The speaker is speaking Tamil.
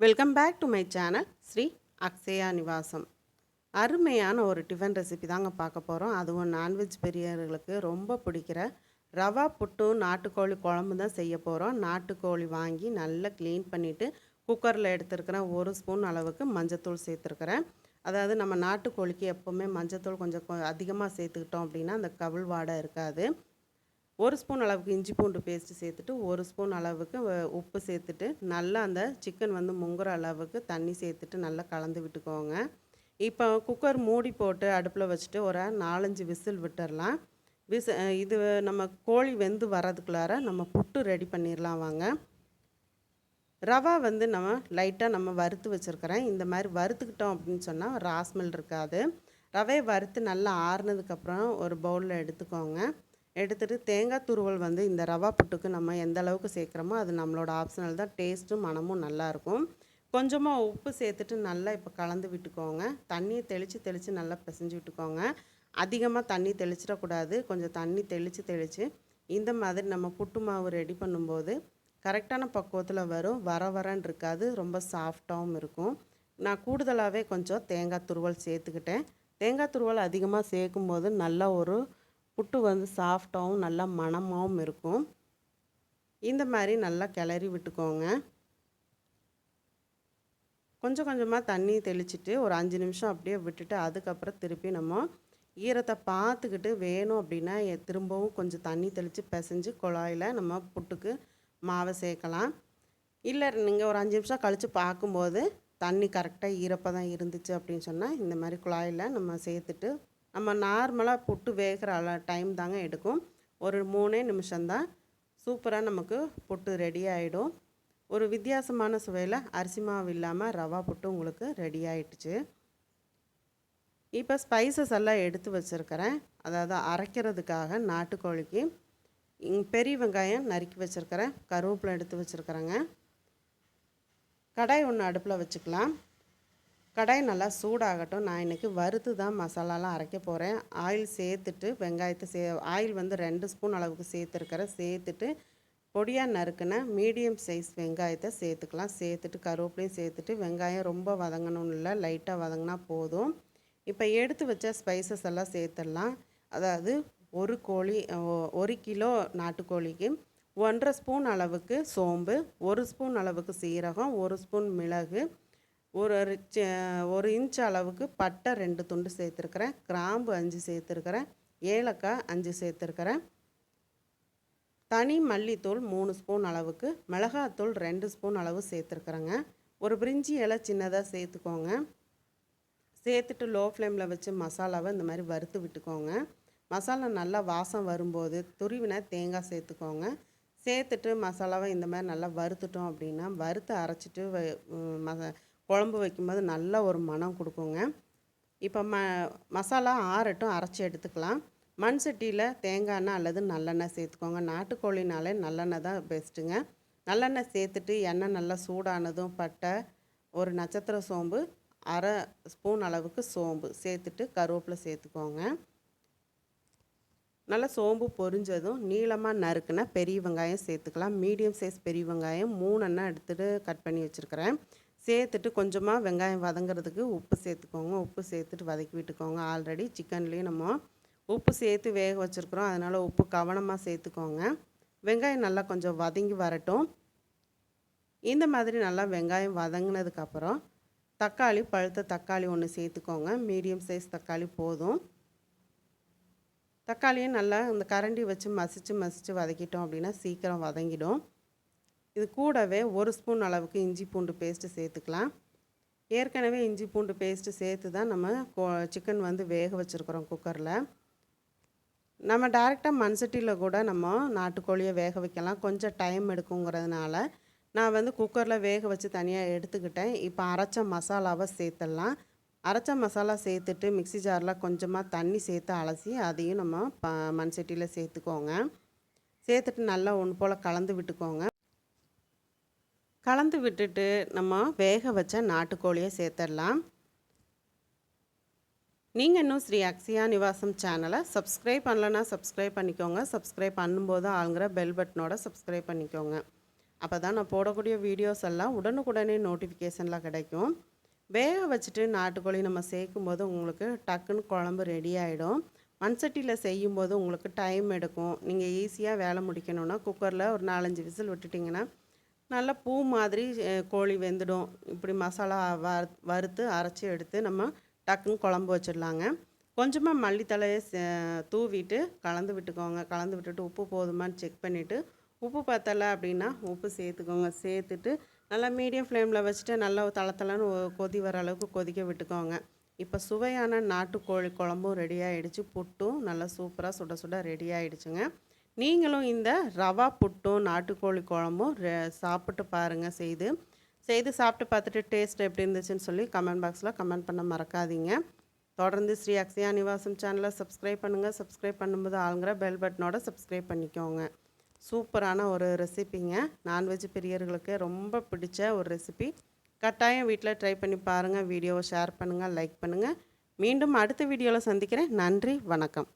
Welcome back to my channel Sri Akshaya Nivasam அருமையான ஒரு டிஃபன் ரெசிபி தாங்க பார்க்க போகிறோம் அதுவும் நான்வெஜ் பெரியவர்களுக்கு ரொம்ப பிடிக்கிற ரவா புட்டு நாட்டுக்கோழி குழம்பு தான் செய்ய போகிறோம் நாட்டுக்கோழி வாங்கி நல்லா க்ளீன் பண்ணிவிட்டு குக்கரில் எடுத்துருக்கிறேன் ஒரு ஸ்பூன் அளவுக்கு மஞ்சத்தூள் சேர்த்துருக்கிறேன். அதாவது நம்ம நாட்டுக்கோழிக்கு எப்போவுமே மஞ்சத்தூள் கொஞ்சம் கொ- அதிகமாக சேர்த்துக்கிட்டோம் அப்படின்னா அந்த கவுள் வாடை இருக்காது. ஒரு ஸ்பூன் அளவுக்கு இஞ்சி பூண்டு பேஸ்ட்டு சேர்த்துட்டு ஒரு ஸ்பூன் அளவுக்கு வ- உப்பு சேர்த்துட்டு நல்லா அந்த சிக்கன் வந்து முங்குற அளவுக்கு தண்ணி சேர்த்துட்டு நல்லா கலந்து விட்டுக்கோங்க. இப்போ குக்கர் மூடி போட்டு அடுப்பில் வச்சுட்டு ஒரு நாலஞ்சு விசில் விட்டுறலாம். விச இது நம்ம கோழி வெந்து வர்றதுக்குள்ளார நம்ம புட்டு ரெடி பண்ணிடலாம் வாங்க. ரவா வந்து நம்ம லைட்டாக நம்ம வறுத்து வச்சுருக்கிறேன். இந்த மாதிரி வறுத்துக்கிட்டோம் அப்படின்னு சொன்னால் ராஸ்மெல் இருக்காது. ரவையை வறுத்து நல்லா ஆறுனதுக்கப்புறம் ஒரு பவுலில் எடுத்துக்கோங்க. எடுத்துகிட்டு தேங்காய் துருவல் வந்து இந்த ரவா புட்டுக்கு நம்ம எந்த அளவுக்கு சேர்க்குறோமோ அது நம்மளோட ஆப்ஷனல் தான். டேஸ்ட்டும் மனமும் நல்லாயிருக்கும் கொஞ்சமாக உப்பு சேர்த்துட்டு நல்லா இப்போ கலந்து விட்டுக்கோங்க. தண்ணியை தெளித்து தெளித்து நல்லா பிசைஞ்சு விட்டுக்கோங்க. அதிகமாக தண்ணி தெளிச்சிடக்கூடாது கொஞ்சம் தண்ணி தெளித்து தெளித்து இந்த மாதிரி நம்ம புட்டு மாவு ரெடி பண்ணும்போது கரெக்டான பக்குவத்தில் வரும். வர வரன்னு இருக்காது. ரொம்ப சாஃப்டாகவும் இருக்கும். நான் கூடுதலாகவே கொஞ்சம் தேங்காய் துருவல் சேர்த்துக்கிட்டேன். தேங்காய் துருவல் அதிகமாக சேர்க்கும்போது நல்ல ஒரு புட்டு வந்து சாஃப்டாகவும் நல்லா மணமாகவும் இருக்கும். இந்த மாதிரி நல்லா கிளறி விட்டுக்கோங்க. கொஞ்சம் கொஞ்சமாக தண்ணி தெளிச்சிட்டு ஒரு அஞ்சு நிமிஷம் அப்படியே விட்டுட்டு அதுக்கப்புறம் திருப்பி நம்ம ஈரத்தை பார்த்துக்கிட்டு வேணும் அப்படின்னா திரும்பவும் கொஞ்சம் தண்ணி தெளித்து பிசைஞ்சு குழாயில் நம்ம புட்டுக்கு மாவை சேர்க்கலாம். இல்லை நீங்கள் ஒரு அஞ்சு நிமிஷம் கழித்து பார்க்கும்போது தண்ணி கரெக்டாக ஈரப்பதம் இருந்துச்சு அப்படின்னு சொன்னால் இந்த மாதிரி குழாயில் நம்ம சேர்த்துட்டு நம்ம நார்மலாக புட்டு வேகிற அள டைம் தாங்க எடுக்கும். ஒரு மூணே நிமிஷம்தான் சூப்பராக நமக்கு புட்டு ரெடி ஆகிடும் ஒரு வித்தியாசமான சுவையில் அரிசி மாவு இல்லாமல் ரவா புட்டு உங்களுக்கு ரெடி ஆயிடுச்சு. இப்போ ஸ்பைசஸ் எல்லாம் எடுத்து வச்சுருக்கிறேன். அதாவது அரைக்கிறதுக்காக நாட்டுக்கோழிக்கு பெரிய வெங்காயம் நறுக்கி வச்சுருக்கிறேன். கருவேப்பிலை எடுத்து வச்சுருக்கிறேங்க. கடாய் ஒன்று அடுப்பில் வச்சுக்கலாம். கடாய் நல்லா சூடாகட்டும். நான் இன்றைக்கி வறுத்து தான் மசாலாலாம் அரைக்க போகிறேன் ஆயில் சேர்த்துட்டு வெங்காயத்தை சே ஆயில் வந்து ரெண்டு ஸ்பூன் அளவுக்கு சேர்த்துருக்கிறேன் சேர்த்துட்டு பொடியாக நறுக்குன மீடியம் சைஸ் வெங்காயத்தை சேர்த்துக்கலாம். சேர்த்துட்டு கருவேப்பிலையும் சேர்த்துட்டு வெங்காயம் ரொம்ப வதங்கணும் இல்லை லைட்டாக வதங்கினா போதும். இப்போ எடுத்து வச்ச ஸ்பைசஸ் எல்லாம் சேர்த்துடலாம். அதாவது ஒரு கோழி ஒரு கிலோ நாட்டுக்கோழிக்கு ஒன்றரை ஸ்பூன் அளவுக்கு சோம்பு ஒரு ஸ்பூன் அளவுக்கு சீரகம் ஒரு ஸ்பூன் மிளகு ஒரு ஒரு ஒரு இன்ச் அளவுக்கு பட்டை ரெண்டு துண்டு சேர்த்துருக்குறேன். கிராம்பு அஞ்சு சேர்த்துருக்குறேன். ஏலக்காய் அஞ்சு சேர்த்துருக்குறேன். தனி மல்லித்தூள் மூணு ஸ்பூன் அளவுக்கு மிளகாத்தூள் ரெண்டு ஸ்பூன் அளவு சேர்த்துருக்குறேங்க. ஒரு பிரிஞ்சி இலை சின்னதாக சேர்த்துக்கோங்க. சேர்த்துட்டு லோ ஃப்ளேமில் வச்சு மசாலாவை இந்த மாதிரி வறுத்து விட்டுக்கோங்க. மசாலா நல்லா வாசம் வரும்போது துருவின தேங்காய் சேர்த்துக்கோங்க. சேர்த்துட்டு மசாலாவை இந்த மாதிரி நல்லா வறுத்துட்டோம் அப்படின்னா வறுத்து அரைச்சிட்டு வ- மச குழம்பு வைக்கும்போது நல்ல ஒரு மணம் கொடுக்குங்க. இப்போ ம மசாலா ஆறட்டும் அரைச்சி எடுத்துக்கலாம். மண் சட்டியில் தேங்காய் எண்ணெய் அல்லது நல்லெண்ணெய் சேர்த்துக்கோங்க. நாட்டுக்கோழினாலே நல்லெண்ணெய் தான் பெஸ்ட்டுங்க நல்லெண்ணெய் சேர்த்துட்டு எண்ணெய் நல்லா சூடானதும் பட்டை ஒரு நட்சத்திர சோம்பு அரை ஸ்பூன் அளவுக்கு சோம்பு சேர்த்துட்டு கருவேப்பிலை சேர்த்துக்கோங்க. நல்லா சோம்பு பொரிஞ்சதும் நீளமாக நறுக்குனா பெரிய வெங்காயம் சேர்த்துக்கலாம். மீடியம் சைஸ் பெரிய வெங்காயம் மூணு எண்ணெய் எடுத்துகிட்டு கட் பண்ணி வச்சுருக்கிறேன். சேர்த்துட்டு கொஞ்சமாக வெங்காயம் வதங்குறதுக்கு உப்பு சேர்த்துக்கோங்க. உப்பு சேர்த்துட்டு வதக்கி விட்டுக்கோங்க. ஆல்ரெடி சிக்கன்லேயும் நம்ம உப்பு சேர்த்து வேக வச்சுருக்குறோம். அதனால் உப்பு கவனமாக சேர்த்துக்கோங்க. வெங்காயம் நல்லா கொஞ்சம் வதங்கி வரட்டும். இந்த மாதிரி நல்லா வெங்காயம் வதங்கினதுக்கப்புறம் தக்காளி பழுத்த தக்காளி ஒன்று சேர்த்துக்கோங்க. மீடியம் சைஸ் தக்காளி போதும். தக்காளியும் நல்லா இந்த கரண்டி வச்சு மசிச்சு மசித்து வதக்கிட்டோம் அப்படின்னா சீக்கிரம் வதங்கிடும். இது கூடவே ஒரு ஸ்பூன் அளவுக்கு இஞ்சி பூண்டு பேஸ்ட்டு சேர்த்துக்கலாம். ஏற்கனவே இஞ்சி பூண்டு பேஸ்ட்டு சேர்த்து தான் நம்ம சிக்கன் வந்து வேக வச்சுருக்குறோம் குக்கரில் நம்ம டேரெக்டாக மண் சட்டியில் கூட நம்ம நாட்டுக்கோழியை வேக வைக்கலாம். கொஞ்சம் டைம் எடுக்குங்கிறதுனால நான் வந்து குக்கரில் வேக வச்சு தனியாக எடுத்துக்கிட்டேன். இப்போ அரைச்ச மசாலாவை சேர்த்துடலாம். அரைச்ச மசாலா சேர்த்துட்டு மிக்ஸி ஜாரில் கொஞ்சமாக தண்ணி சேர்த்து அலசி அதையும் நம்ம ப மண் சட்டியில் சேர்த்துக்கோங்க. சேர்த்துட்டு நல்லா ஒன்று போல் கலந்து விட்டுக்கோங்க. கலந்து விட்டுட்டு நம்ம வேக வச்ச நாட்டுக்கோழியை சேர்த்துடலாம் நீங்கள் இன்னும் ஸ்ரீ அக்ஸியா நிவாசம் சேனலை சப்ஸ்கிரைப் பண்ணலன்னா சப்ஸ்கிரைப் பண்ணிக்கோங்க. சப்ஸ்கிரைப் பண்ணும்போது ஆளுங்கிற பெல் பட்டனோட சப்ஸ்கிரைப் பண்ணிக்கோங்க. அப்போ தான் நான் போடக்கூடிய வீடியோஸ் எல்லாம் உடனுக்குடனே நோட்டிஃபிகேஷனில் கிடைக்கும். வேக வச்சுட்டு நாட்டுக்கோழி நம்ம சேர்க்கும் போது உங்களுக்கு டக்குன்னு குழம்பு ரெடி ஆகிடும் மண்சட்டியில் செய்யும்போது உங்களுக்கு டைம் எடுக்கும். நீங்கள் ஈஸியாக வேலை முடிக்கணும்னா குக்கரில் ஒரு நாலஞ்சு விசில் விட்டுட்டிங்கன்னா நல்லா பூ மாதிரி கோழி வெந்துடும். இப்படி மசாலா வறுத்து அரைச்சி எடுத்து நம்ம டக்குன்னு குழம்பு வச்சிடலாங்க. கொஞ்சமாக மல்லித்தலையை தூவிட்டு கலந்து விட்டுக்கோங்க. கலந்து விட்டுட்டு உப்பு போதுமான்னு செக் பண்ணிவிட்டு உப்பு பத்தலை அப்படின்னா உப்பு சேர்த்துக்கோங்க. சேர்த்துட்டு நல்லா மீடியம் ஃப்ளேமில் வச்சுட்டு நல்லா தள கொதி வர அளவுக்கு கொதிக்க விட்டுக்கோங்க. இப்போ சுவையான நாட்டுக்கோழி குழம்பும் ரெடி ஆகிடுச்சு புட்டும் நல்லா சூப்பராக சுட சுட ரெடி ஆகிடுச்சுங்க நீங்களும் இந்த ரவா புட்டும் நாட்டுக்கோழி குழம்பும் சாப்பிட்டு பாருங்கள் செய்து. செய்து சாப்பிட்டு பார்த்துட்டு டேஸ்ட் எப்படி இருந்துச்சுன்னு சொல்லி கமெண்ட் பாக்ஸில் கமெண்ட் பண்ண மறக்காதீங்க. தொடர்ந்து ஸ்ரீ அக்ஷயா நிவாசம் சேனலை சப்ஸ்கிரைப் பண்ணுங்கள் சப்ஸ்கிரைப் பண்ணும்போது ஆளுங்கிற பெல் பட்டனோட சப்ஸ்கிரைப் பண்ணிக்கோங்க. சூப்பரான ஒரு ரெசிபிங்க. நான்வெஜ் பிரியர்களுக்கு ரொம்ப பிடிச்ச ஒரு ரெசிபி. கட்டாயம் வீட்டில் ட்ரை பண்ணி பாருங்கள் வீடியோவை ஷேர் பண்ணுங்கள் லைக் பண்ணுங்கள் மீண்டும் அடுத்த வீடியோவில் சந்திக்கிறேன். நன்றி வணக்கம்.